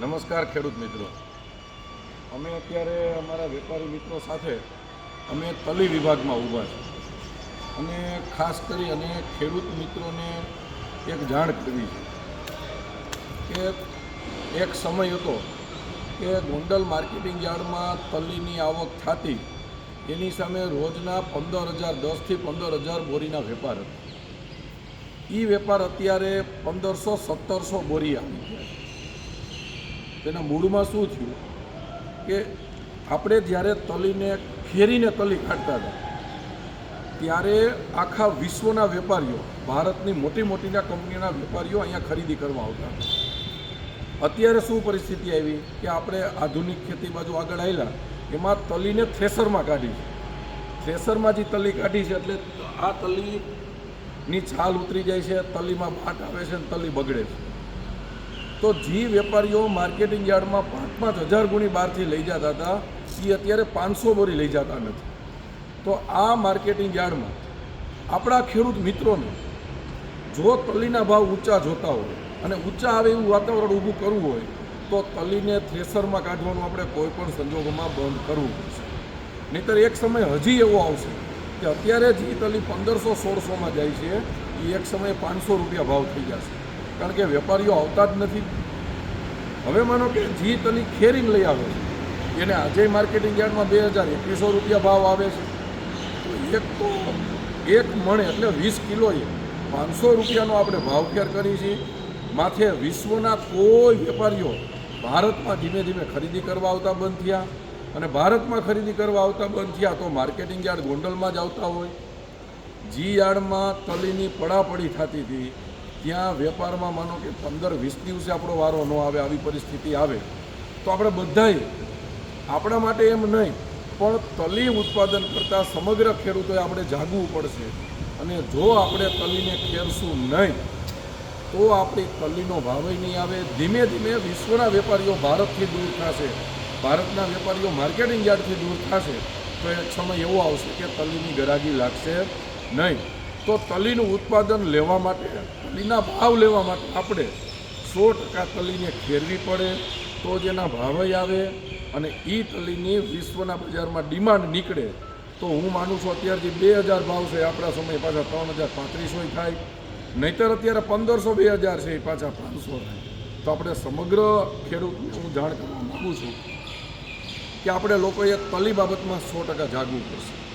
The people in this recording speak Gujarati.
નમસ્કાર ખેડૂત મિત્રો. અમે અત્યારે અમારા વેપારી મિત્રો સાથે અમે તલી વિભાગમાં ઊભા છીએ. અને ખાસ કરી અને ખેડૂત મિત્રોને એક જાણ કરવી છે કે એક સમય હતો કે ગોંડલ માર્કેટિંગ યાર્ડમાં તલીની આવક થતી. એની સામે રોજના પંદર હજાર દસથી પંદર હજાર બોરીના વેપાર હતો. એ વેપાર અત્યારે પંદરસો, સત્તરસો બોરી આવી. તેના મૂળમાં શું થયું કે આપણે જ્યારે તલીને ફેરીને તલી કાઢતા હતા, ત્યારે આખા વિશ્વના વેપારીઓ, ભારતની મોટી મોટીના કંપનીના વેપારીઓ અહીંયા ખરીદી કરવા આવતા અત્યારે શું પરિસ્થિતિ આવી કે આપણે આધુનિક ખેતી બાજુ આગળ આવેલા, એમાં તલીને થ્રેસરમાં કાઢી છે. થ્રેસરમાં જે તલી કાઢી છે એટલે આ તલીની છાલ ઉતરી જાય છે, તલીમાં ભાટ આવે છે અને તલી બગડે છે. તો જે વેપારીઓ માર્કેટિંગ યાર્ડમાં પાંચ પાંચ હજાર ગુણી બહારથી લઈ જતા હતા એ અત્યારે પાંચસો બોરી લઈ જતા નથી. તો આ માર્કેટિંગ યાર્ડમાં આપણા ખેડૂત મિત્રોને જો તલીના ભાવ ઊંચા જોતા હોય અને ઊંચા આવે એવું વાતાવરણ ઊભું કરવું હોય, તો તલીને થ્રેસરમાં કાઢવાનું આપણે કોઈ પણ સંજોગોમાં બંધ કરવું પડશે. નહીંતર એક સમય હજી એવો આવશે કે અત્યારે જે તલી પંદરસો સોળસોમાં જાય છે એ એક સમયે પાંચસો રૂપિયા ભાવ થઈ જશે. કારણ કે વેપારીઓ આવતા જ નથી. હવે માનો કે જી તલી ખેરીને લઈ આવે છે. એને આજે માર્કેટિંગ યાર્ડમાં બે હજાર એકવીસો રૂપિયા ભાવ આવે છે. તો એક તો એક મણે એટલે વીસ કિલોએ પાંચસો રૂપિયાનો આપણે ભાવ ભાવફેર કરી છીએ માથે વિશ્વના કોઈ વેપારીઓ ભારતમાં ધીમે ધીમે ખરીદી કરવા આવતા બંધ થયા. અને ભારતમાં ખરીદી કરવા આવતા બંધ થયા તો માર્કેટિંગ યાર્ડ ગોંડલમાં જ આવતા હોય. જી યાર્ડમાં તલીની પડાપડી થતી હતી. ત્યાં વેપારમાં માનો કે પંદર, વીસ દિવસે આપણો વારો ન આવે, આવી પરિસ્થિતિ આવે, તો આપણે બધાએ આપણા માટે એમ નહીં, પણ તલી ઉત્પાદન કરતાં સમગ્ર ખેડૂતોએ આપણે જાગવું પડશે. અને જો આપણે તલીને ખેરશું નહીં, તો આપણી તલીનો ભાવય નહીં આવે. ધીમે ધીમે વિશ્વના વેપારીઓ ભારતથી દૂર થશે. ભારતના વેપારીઓ માર્કેટિંગ યાર્ડથી દૂર થશે. તો એક સમય એવો આવશે કે તલીની ગરાગી લાગશે નહીં. તો તલીનું ઉત્પાદન લેવા માટે તલીના ભાવ લેવા માટે આપણે સો ટકા તલીને ખેરવી પડે તો જ એના ભાવય આવે અને એ તલીની વિશ્વના બજારમાં ડિમાન્ડ નીકળે. તો હું માનું છું અત્યારે જે બે હજાર ભાવ છે આપણા સમય પાછા ત્રણ હજાર પાંત્રીસો થાય. નહીતર અત્યારે પંદરસો બે હજાર છે એ પાછા પાંચસો થાય. તો આપણે સમગ્ર ખેડૂતને હું જાણ કરવા માગું છું કે આપણે લોકોએ તલી બાબતમાં સો ટકા જાગવું પડશે.